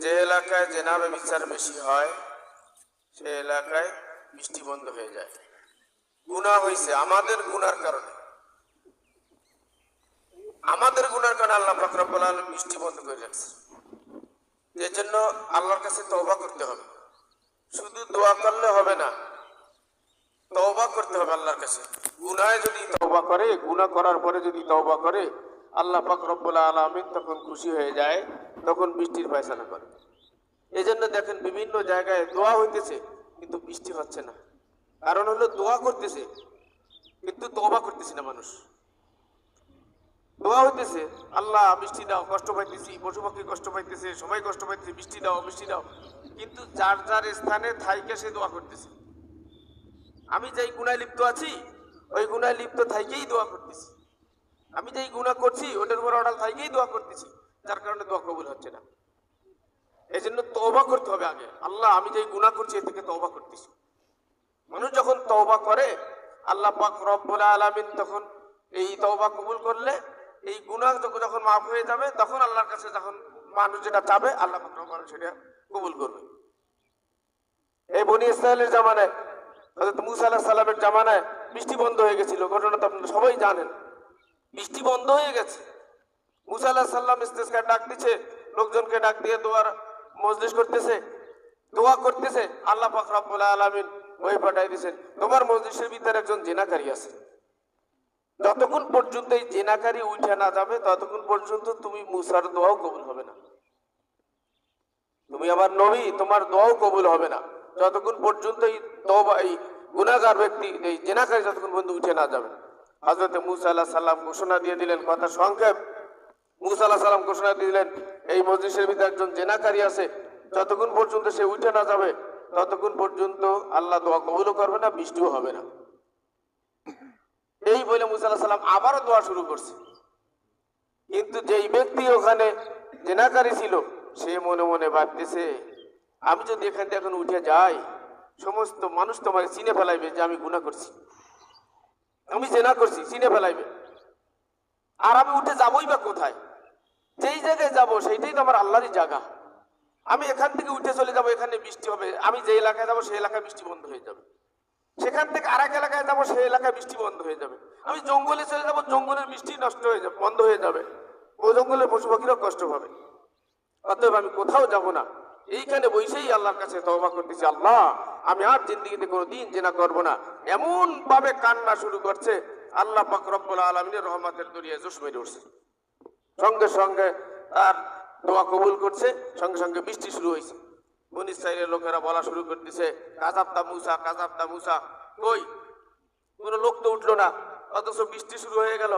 যে এলাকায় জেনাবে বিচার বেশি হয়, সে এলাকায় বৃষ্টি বন্ধ হয়ে যায়। গুণা হয়েছে আমাদের গুনার কারণে। আমাদের গুনার কারণে আল্লাহ ফাকরাবুল আলম বৃষ্টি বন্ধ করে রাখছে এর জন্য আল্লাহর কাছে তওবা করতে হবে। শুধু দোয়া করলে হবে না, তওবা করতে হবে আল্লাহর কাছে। গুনায় যদি তওবা করে, গুনাহ করার পরে যদি তওবা করে আল্লাহ পাক রব্বুল আলামিন তখন খুশি হয়ে যায়, তখন বৃষ্টির ফয়সালা করে। এই জন্য দেখেন বিভিন্ন জায়গায় দোয়া হইতেছে, কিন্তু বৃষ্টি হচ্ছে না। কারণ হলো দোয়া করতেছে, কিন্তু তওবা করতেছে না মানুষ। দোয়া হইতেছে, আল্লাহ বৃষ্টি দাও, কষ্ট পাইতেছি পশু কষ্ট পাইতেছে, সবাই কষ্ট পাইতেছে, বৃষ্টি দাও বৃষ্টি দাও। কিন্তু যার যার স্থানে থাইকে সে দোয়া করতেছে। আমি যেই গুণায় লিপ্ত আছি, ওই গুণায় লিপ্ত থাইকেই দোয়া করতেছি। আমি যেই গুণা করছি, ওটার উপর অর্ডার থাইকেই দোয়া করতেছি। যার কারণে দোয়া কবুল হচ্ছে না। এই জন্য তওবা করতে হবে আগে। আল্লাহ, আমি যেই গুণা করছি এ থেকে তওবা করতেছি। মানুষ যখন তওবা করে, আল্লাহ পাক রব্বুল আলামিন তখন এই তওবা কবুল করলে, এই গুনাহ যখন মাফ হয়ে যাবে, তখন আল্লাহর কাছে যখন মানুষ যেটা চাবে, আল্লাহ পাক রব্বুল সেটা কবুল করবে। এই বনি ইসরায়েলের জামানায়, হযরত মুসা আলাইহিস সালামের জামানায় বৃষ্টি বন্ধ হয়ে গেছিল। ঘটনা তো আপনারা সবাই জানেন। বৃষ্টি বন্ধ হয়ে গেছে। মুসা আলাইহিস সাল্লাম ইস্তেসকার ডাক দিচ্ছে লোকজনকে ডাক দিয়ে দোয়ার মজলিস করতেছে, দোয়া করতেছে, আল্লাহ পাক রব্বুল আলামিন ওই পাঠাই দিয়েছেন তোমার মজলিসের ভিতরে একজন জেনাকারী আছে। যতক্ষণ পর্যন্ত এই জেনাকারী উঠে না যাবে, ততক্ষণ পর্যন্ত তুমি মুসার দোয়াও কবুল হবে না। তুমি আমার নবী, তোমার দোয়াও কবুল হবে না। যতক্ষণ পর্যন্ত এই তওবা, এই গুনাহগার ব্যক্তি, এই জেনাকারী যতক্ষণ পর্যন্ত উঠে না যাবে। হযরত মুসা আলাহ সাল্লাম ঘোষণা দিয়ে দিলেন, কথা সংক্ষেপ। মুসা আলাহ সাল্লাম ঘোষণা দিয়ে দিলেন, এই মজলিসের ভিতরে একজন জেনাকারী আছে, যতক্ষণ পর্যন্ত সে উঠে না যাবে, ততক্ষণ পর্যন্ত আল্লাহ দোয়া কবুলও করবে না, বৃষ্টিও হবে না। এই বলে মুসা আলাহ সাল্লাম আবারও দোয়া শুরু করছে। কিন্তু যেই ব্যক্তি ওখানে জেনাকারী ছিল, সে মনে মনে ভাবতেছে, আমি যদি এখান থেকে এখন উঠে যাই, সমস্ত মানুষ তোমার চিনে ফেলাইবে যে আমি গুণা করছি। আমি জেনা করছি, চিনে ফেলাইবে। আর আমি উঠে যাবই বা কোথায়? যেই জায়গায় যাব, সেইটাই তো আমার আল্লাহরই জায়গা। আমি এখান থেকে উঠে চলে যাব, এখানে বৃষ্টি হবে। আমি যে এলাকায় যাব, সেই এলাকায় বৃষ্টি বন্ধ হয়ে যাবে। সেখান থেকে আর এক এলাকায় যাব, সেই এলাকায় বৃষ্টি বন্ধ হয়ে যাবে। আমি জঙ্গলে চলে যাব, জঙ্গলের বৃষ্টি নষ্ট হয়ে যাবে, বন্ধ হয়ে যাবে। ও জঙ্গলের পশু পাখিরাও কষ্ট পাবে। অতএব আমি কোথাও যাব না। এইখানে বসেই আল্লাহর কাছে তওবা করতেছি, আল্লাহ, আমি আর জিন্দিগিতে কোনো দিন জেনা করব না। এমন ভাবে কান্না শুরু করছে, আল্লাহ পাক আলমিনের রহমতের দরিয়া জোশ মেরে উঠছে। সঙ্গে সঙ্গে তার দোয়া কবুল করছে, সঙ্গে সঙ্গে বৃষ্টি শুরু হয়েছে। বনি ইসরায়েলের লোকেরা বলা শুরু করতেছে কাজাবদা মুসা কাজাবদা মুসা, কই? কোনো লোক তো উঠল না, অথচ বৃষ্টি শুরু হয়ে গেল।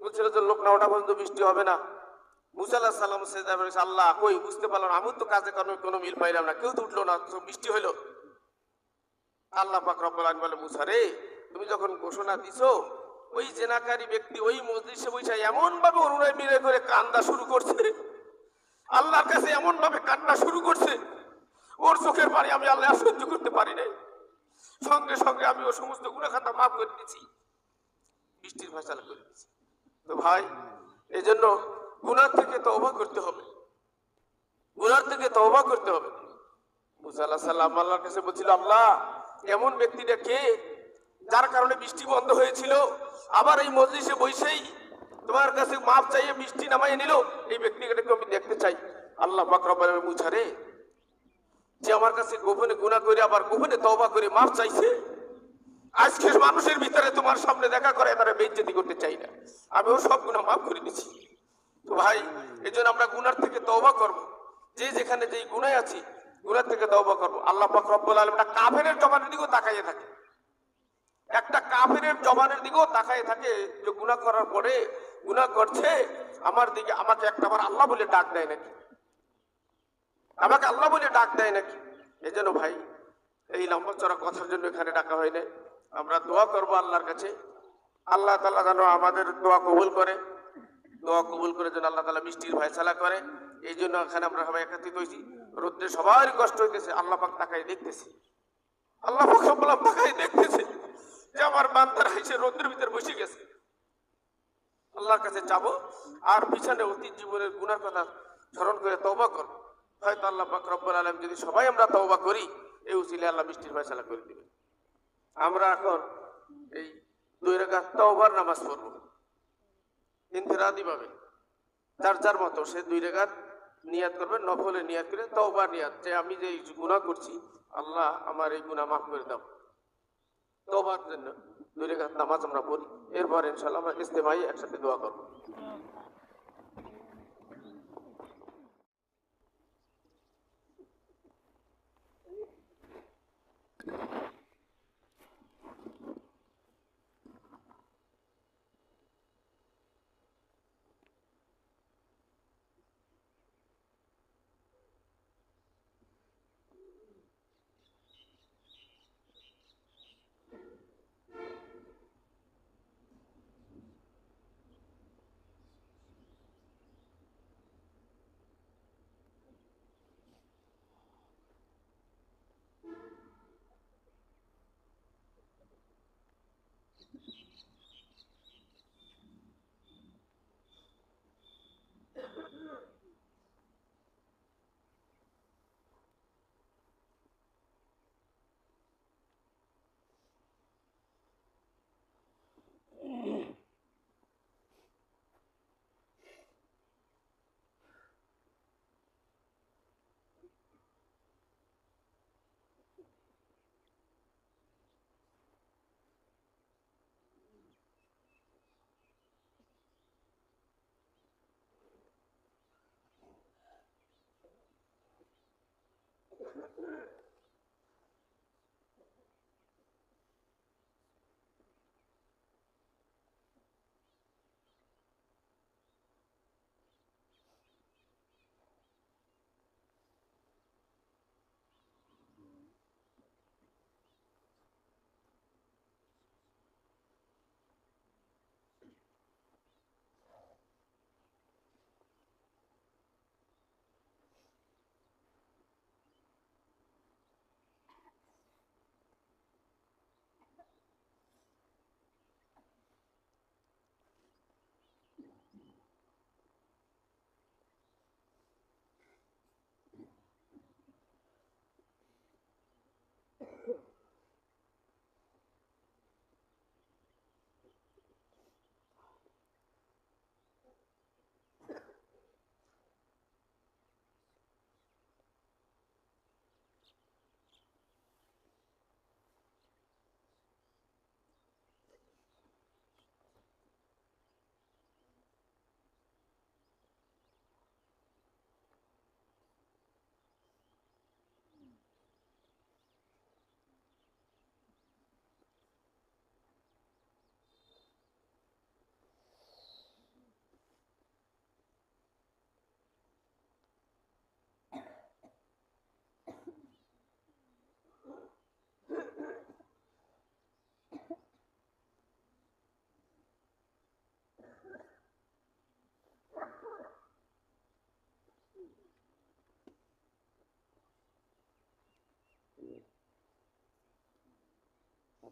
বলছিল যে লোক না ওঠা পর্যন্ত বৃষ্টি হবে না। মুসা আল্লাহ সাল্লাম আল্লাহ কই বুঝতে পারলাম আমি তো কাজে কর্মে কোনো মিল পাইলাম না, কেউ তো উঠল না বৃষ্টি হইল। আল্লাহ পাক রব্বুল আলামিন বলে, মুসা রে, তুমি যখন ঘোষণা দিছো, ওই জেনাকারী ব্যক্তি ওই মজলিসে বসে এমন ভাবে অনুনয় বিনয় করে কান্দা শুরু করছে। আল্লাহর কাছে এমন ভাবে কান্না শুরু করছে। ওর চোখের পানি আমি আল্লাহ সহ্য করতে পারি নাই। সঙ্গে সঙ্গে আমি ওর সমস্ত গুণাখাতা মাফ করে দিচ্ছি বৃষ্টির ফয়সালা করে দিচ্ছি তো ভাই এই জন্য গুনার থেকে তওবা করতে হবে। গুনার থেকে তওবা করতে হবে। মুসা আল্লাহ সাল্লাম আল্লাহর কাছে বলছিল, আল্লাহ, এমন ব্যক্তিটা কে যার কারণে বৃষ্টি বন্ধ হয়েছিল, আবার এই মজলিসে বসেই তোমার কাছে মাপ চাইয়ে বৃষ্টি নামাই নিল, এই ব্যক্তিটাকে আমি দেখতে চাই। আল্লাহ বাকরবাল মুছারে যে আমার কাছে গোপনে গুণা করে, আবার গোপনে তওবা করে মাপ চাইছে আজকে মানুষের ভিতরে তোমার সামনে দেখা করে, তারা বেজ্জতি করতে চাই না। আমি ও সব গুণা মাফ করে দিচ্ছি তো ভাই এই জন্য আমরা গুনার থেকে তওবা করব। যে যেখানে যেই গুণায় আছি, গুনার থেকে তওবা করব। আল্লাহ পাক রব্বুল আলামিন একটা কাফেরের জবানের দিকেও তাকাইয়ে থাকে। একটা কাফেরের জবানের দিকেও তাকাইয়ে থাকে যে গুনাহ করার পরে গুনাহ করছে, আমার দিকে আমাকে একটা বার আল্লাহ বলে ডাক দেয় নাকি? আমাকে আল্লাহ বলে ডাক দেয় নাকি? এই জন্য ভাই, এই লম্বা চড়া কথার জন্য এখানে ডাকা হয় না আমরা দোয়া করব আল্লাহর কাছে। আল্লাহ তালা যেন আমাদের দোয়া কবুল করে। দোয়া কবুল করে যেন আল্লাহ তালা মিষ্টির ফয়সালা করে। এই জন্য এখানে আমরা সবাই একত্রিত হয়েছি। রোদ্রে সবারই কষ্ট হইতেছে। আল্লাহ পাক তাকাই দেখতেছি। আল্লাহ পাক সবগুলো তাকাই দেখতেছে যে আমার বান্দারা এসে রোদ্রের ভিতরে বসে গেছে। আল্লাহর কাছে যাব আর পিছনে অতীত জীবনের গুনার কথা স্মরণ করে তবা করব হয়তো আল্লাহ পাক রব্বুল আলম যদি সবাই আমরা তওবা করি, এই উচিলে আল্লাহ মিষ্টির ফয়সালা করে দিবে আমরা এখন এই দুই রেখা তওবার নামাজ পড়ব। ইন্তেরাদি পাবে যার যার মতো, সে দুই রেখাত নিয়াত করবে, নফলে নিয়াত করে তওবা নিয়াত। যে আমি যে গুণা করছি, আল্লাহ আমার এই গুণা মাফ করে দাও। তওবার জন্য দুই রেখাত নামাজ আমরা পড়ি। এরপর ইনশাল্লাহ আমরা ইস্তেমাই একসাথে দোয়া করব।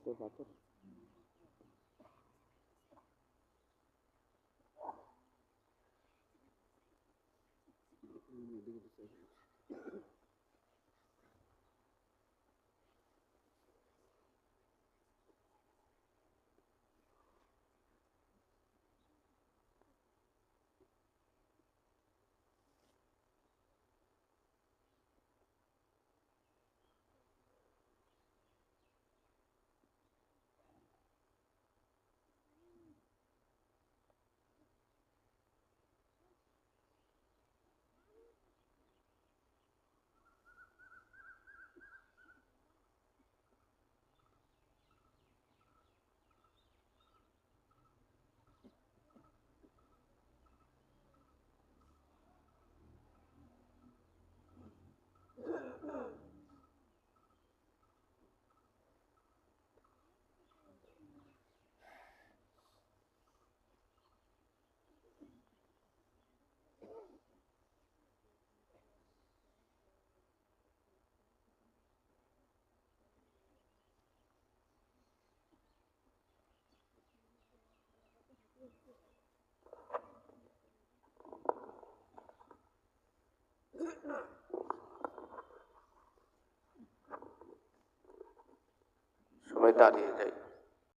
conservador. Meu Deus do céu, gente. పెట్టాలి